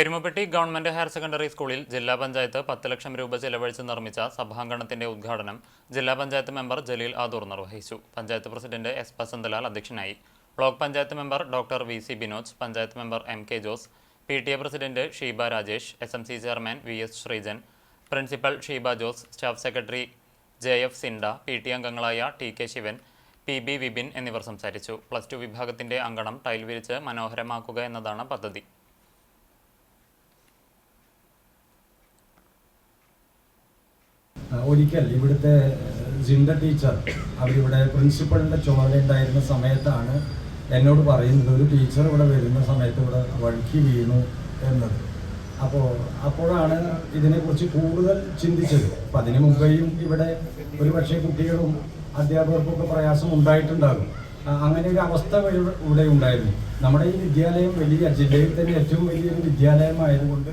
Erumapetty government higher secondary സ്കൂളിൽ ജില്ലാ പഞ്ചായത്ത് പത്ത് ലക്ഷം രൂപ ചെലവഴിച്ച് നിർമ്മിച്ച സഭാങ്കണത്തിന്റെ ഉദ്ഘാടനം ജില്ലാ പഞ്ചായത്ത് മെമ്പർ ജലീൽ ആദൂർ നിർവഹിച്ചു. പഞ്ചായത്ത് പ്രസിഡന്റ് എസ് വസന്തലാൽ അധ്യക്ഷനായി. Block panchayat member doctor V C Binoj panchayat member M K Jose P T A president Sheeba Rajesh S M C chairman V S Sreejan principal Sheeba Jose staff secretary J F Cinda P T അംഗങ്ങളായ T K Sivan P B Vipin എന്നിവർ സംസാരിച്ചു. Plus two വിഭാഗത്തിന്റെ അങ്കണം tile വിരിച്ച് മനോഹരമാക്കുക എന്നതാണ് പദ്ധതി. ഒരിക്കൽ ഇവിടുത്തെ ജിൻഡ teacher അവരിവിടെ പ്രിൻസിപ്പളിന്റെ ചുമതലയുണ്ടായിരുന്ന സമയത്താണ് എന്നോട് പറയുന്നത്. ഒരു ടീച്ചർ ഇവിടെ വരുന്ന സമയത്ത് ഇവിടെ വഴുക്കി വീണു എന്നത്. അപ്പോൾ അപ്പോഴാണ് ഇതിനെക്കുറിച്ച് കൂടുതൽ ചിന്തിച്ചത്. അപ്പം അതിന് മുമ്പേയും ഇവിടെ ഒരു പക്ഷേ കുട്ടികളും അധ്യാപകർക്കൊക്കെ പ്രയാസം ഉണ്ടായിട്ടുണ്ടാകും. അങ്ങനെ ഒരു അവസ്ഥ ഇവിടെ ഉണ്ടായിരുന്നു. നമ്മുടെ ഈ വിദ്യാലയം വലിയ ജില്ലയിൽ തന്നെ ഏറ്റവും വലിയൊരു വിദ്യാലയമായതുകൊണ്ട്